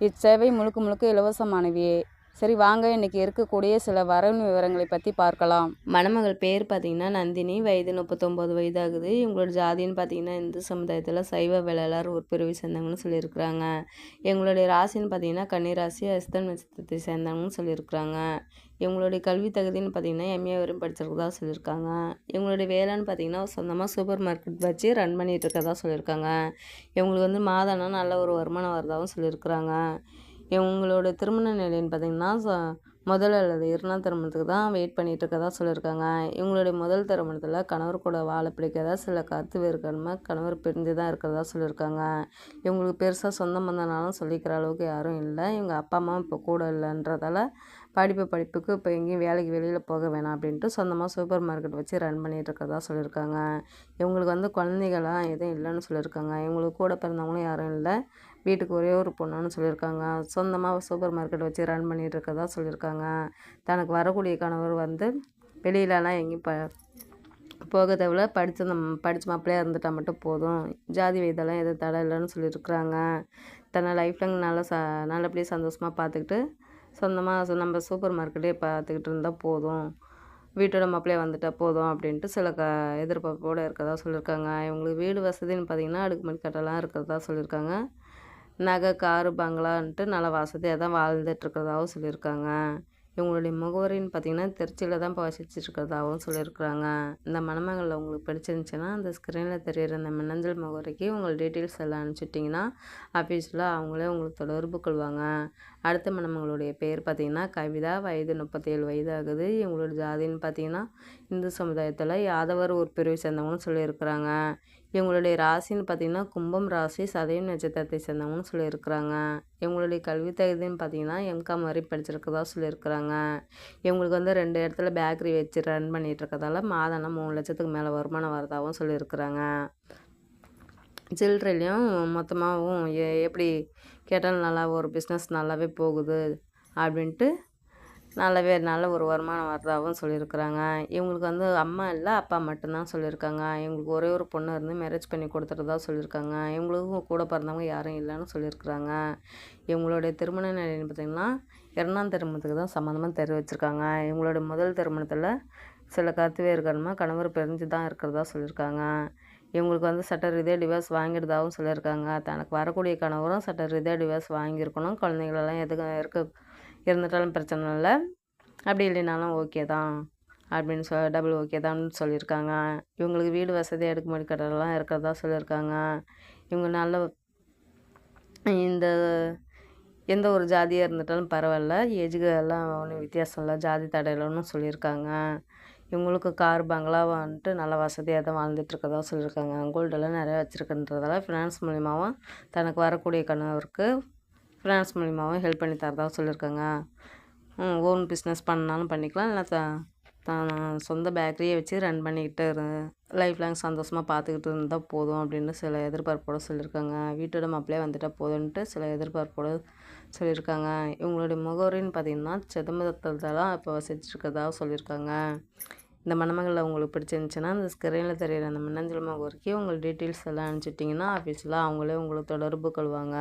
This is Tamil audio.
இச்சேவை முழுக்க முழுக்க இலவசமானவையே. சரி வாங்க. இன்னைக்கு இருக்கக்கூடிய சில வரவு விவரங்களை பற்றி பார்க்கலாம். மணமகள் பேர் பார்த்தீங்கன்னா நந்தினி. வயது முப்பத்தொம்போது வயது ஆகுது இவங்களோட ஜாதின்னு பார்த்தீங்கன்னா இந்து சமுதாயத்தில் சைவ வேளாளர் ஒரு பிரிவை சேர்ந்தவங்கன்னு சொல்லியிருக்கிறாங்க. எங்களுடைய ராசின்னு பார்த்தீங்கன்னா கன்னிராசி அஸ்தன் நட்சத்திரத்தை சேர்ந்தவங்கன்னு சொல்லியிருக்கிறாங்க. இவங்களுடைய கல்வி தகுதின்னு பார்த்தீங்கன்னா எம்ஏ வரையும் படிச்சிருக்கதா சொல்லியிருக்காங்க. இவங்களுடைய வேலைன்னு பார்த்தீங்கன்னா சொந்தமாக சூப்பர் மார்க்கெட் வச்சு ரன் பண்ணிகிட்டு இருக்கதா சொல்லியிருக்காங்க. இவங்களுக்கு வந்து மாதம்னா நல்ல ஒரு வருமானம் வரதாகவும் சொல்லியிருக்கிறாங்க. இவங்களோட திருமண நிலைன்னு பார்த்திங்கன்னா முதல் அல்லது இரண்டாம் திருமணத்துக்கு தான் வெயிட் பண்ணிகிட்டு இருக்கதா சொல்லியிருக்காங்க இவங்களுடைய முதல் திருமணத்தில் கணவர் கூட வாழ பிடிக்காத சில கருத்து வேறுகாரணமாக கணவர் பிரிஞ்சு தான் இருக்கிறதா சொல்லியிருக்காங்க இவங்களுக்கு பெருசாக சொந்த பந்தனாலும் சொல்லிக்கிற அளவுக்கு யாரும் இல்லை. இவங்க அப்பா அம்மா இப்போ கூட இல்லைன்றதால படிப்பு படிப்புக்கு இப்போ எங்கேயும் வேலைக்கு வெளியில் போக வேணாம் அப்படின்ட்டு சொந்தமாக சூப்பர் மார்க்கெட் வச்சு ரன் பண்ணிகிட்டு இருக்கிறதா சொல்லியிருக்காங்க. இவங்களுக்கு வந்து குழந்தைகளாம் எதுவும் இல்லைன்னு சொல்லியிருக்காங்க. இவங்களுக்கு கூட பிறந்தவங்களும் யாரும் இல்லை. வீட்டுக்கு ஒரே ஒரு பொண்ணுன்னு சொல்லியிருக்காங்க. சொந்தமாக சூப்பர் மார்க்கெட் வச்சு ரன் பண்ணிகிட்டு இருக்கதா சொல்லியிருக்காங்க. தனக்கு வரக்கூடிய கணவர் வந்து வெளியிலலாம் எங்கேயும் ப போக தேவையில்ல படித்த படித்த மாப்பிள்ளையாக இருந்துட்டால் மட்டும் போதும். ஜாதி வயதெல்லாம் எதுவும் தடை இல்லைன்னு சொல்லியிருக்கிறாங்க. தன்னை லைஃப் லாங் நல்லா ச நல்லபடியாக சந்தோஷமாக பார்த்துக்கிட்டு சொந்தமாக நம்ம சூப்பர் மார்க்கெட்டே பார்த்துக்கிட்டு இருந்தால் போதும். வீட்டோட மாப்பிள்ளையே வந்துட்டால் போதும் அப்படின்ட்டு சில க எதிர்பார்ப்போடு இருக்கிறதா சொல்லியிருக்காங்க இவங்களுக்கு வீடு வசதின்னு பார்த்திங்கன்னா அடுக்குமாடி கட்டெல்லாம் இருக்கிறதா சொல்லியிருக்காங்க நகை காரு பங்களான்ட்டு நல்லா வசதியாக தான் வாழ்ந்துட்டுருக்கிறதாகவும் சொல்லியிருக்காங்க இவங்களுடைய முகவரின்னு பார்த்தீங்கன்னா திருச்சியில் தான் இப்போ வசிச்சுட்ருக்கிறதாகவும் சொல்லியிருக்கிறாங்க. இந்த மணமகளில் உங்களுக்கு பிடிச்சிருந்துச்சின்னா அந்த ஸ்க்ரீனில் தெரியிற அந்த மின்னஞ்சல் முகவரிக்கு உங்கள் டீட்டெயில்ஸ் எல்லாம் அனுப்பிச்சிட்டிங்கன்னா ஆஃபீஸில் அவங்களே உங்களுக்கு தொடர்பு கொள்வாங்க. அடுத்த மணமகளுடைய பெயர் பார்த்திங்கன்னா கவிதா. வயது முப்பத்தேழு வயது ஆகுது இவங்களோட ஜாதின்னு பார்த்தீங்கன்னா இந்து சமுதாயத்தில் யாதவர் ஒரு பிரிவை சேர்ந்தவங்கன்னு சொல்லியிருக்கிறாங்க. இவங்களுடைய ராசின்னு பார்த்திங்கன்னா கும்பம் ராசி சதயம் நட்சத்திரத்தை சேர்ந்தவங்கன்னு சொல்லியிருக்கிறாங்க. இவங்களுடைய கல்வி தகுதின்னு பார்த்திங்கன்னா எம்காம் வரை படிச்சிருக்கதா சொல்லியிருக்கிறாங்க. இவங்களுக்கு வந்து ரெண்டு இடத்துல பேக்கரி வச்சு ரன் பண்ணிகிட்டு இருக்கிறதால மூணு லட்சத்துக்கு மேலே வருமானம் வரதாகவும் சொல்லியிருக்கிறாங்க. சில்லறையிலையும் மொத்தமாகவும் எப்படி கேட்டாலும் நல்லா ஒரு பிஸ்னஸ் நல்லாவே போகுது அப்படின்ட்டு நல்ல பேர் நல்ல ஒரு வருமானம் வரதாகவும் சொல்லியிருக்கிறாங்க. இவங்களுக்கு வந்து அம்மா இல்லை அப்பா மட்டும்தான் சொல்லியிருக்காங்க. இவங்களுக்கு ஒரே ஒரு பொண்ணு இருந்து மேரேஜ் பண்ணி கொடுத்துறதா சொல்லியிருக்காங்க. இவங்களுக்கும் கூட பிறந்தவங்க யாரும் இல்லைன்னு சொல்லியிருக்கிறாங்க. இவங்களுடைய திருமண நிலைன்னு பார்த்திங்கன்னா இரண்டாம் திருமணத்துக்கு தான் சம்மந்தமாக தெரிவிச்சிருக்காங்க. இவங்களுடைய முதல் திருமணத்தில் சில கருத்து வேறுகாரணமாக கணவர் பிரிஞ்சு தான் இருக்கிறதா சொல்லியிருக்காங்க. இவங்களுக்கு வந்து சட்ட ரீதியாக டிவோர்ஸ் வாங்கிடுதாகவும் சொல்லியிருக்காங்க. தனக்கு வரக்கூடிய கணவரும் சட்ட ரீதியாக டிவோர்ஸ் வாங்கியிருக்கணும். குழந்தைங்களெல்லாம் எதுக்கு இருக்க இருந்துட்டாலும் பிரச்சனை இல்லை. அப்படி இல்லைனாலும் ஓகே தான். அப்படின்னு சொ டபுள் ஓகே தான் சொல்லியிருக்காங்க. இவங்களுக்கு வீடு வசதி அடுக்குமாடி கட்டடெல்லாம் இருக்கிறதா சொல்லியிருக்காங்க. இவங்க நல்ல இந்த எந்த ஒரு ஜாதியாக இருந்துட்டாலும் பரவாயில்ல. ஏஜுக்கு எல்லாம் ஒன்றும் வித்தியாசம் இல்லை. ஜாதி தடையிலன்னு சொல்லியிருக்காங்க. இவங்களுக்கு கார் பங்களா வந்துட்டு நல்ல வசதியாக தான் வாழ்ந்துட்டுருக்கதா சொல்லியிருக்காங்க. கோல்டெல்லாம் நிறையா வச்சுருக்குன்றதால ஃபினான்ஸ் மூலிமாவும் தனக்கு வரக்கூடிய கணவருக்கு ஃபினான்ஸ் மூலிமாவும் ஹெல்ப் பண்ணி தரதாக சொல்லியிருக்காங்க. ஓன் பிஸ்னஸ் பண்ணாலும் பண்ணிக்கலாம். இல்லை த தான் சொந்த பேக்கரியை வச்சு ரன் பண்ணிக்கிட்டு லைஃப் லாங் சந்தோஷமாக பார்த்துக்கிட்டு இருந்தால் போதும் அப்படின்னு சில எதிர்பார்ப்போடு சொல்லியிருக்காங்க. வீட்டோட மாப்பிளே வந்துட்டால் போதும்ன்ட்டு சில எதிர்பார்ப்போடு சொல்லியிருக்காங்க. இவங்களுடைய முகவரின்னு பார்த்திங்கன்னா சிதம்பரத்தில் தான் இப்போ வசிச்சிருக்கதாக சொல்லியிருக்காங்க. இந்த மணமகளில் உங்களுக்கு பிடிச்சிருந்துச்சின்னா அந்த ஸ்க்ரீனில் தெரியிற அந்த மின்னஞ்சல் முகவரிக்கு உங்கள் டீட்டெயில்ஸ் எல்லாம் அனுப்பிச்சிட்டிங்கன்னா ஆஃபீஸில் அவங்களே உங்களுக்கு தொடர்பு கொள்வாங்க.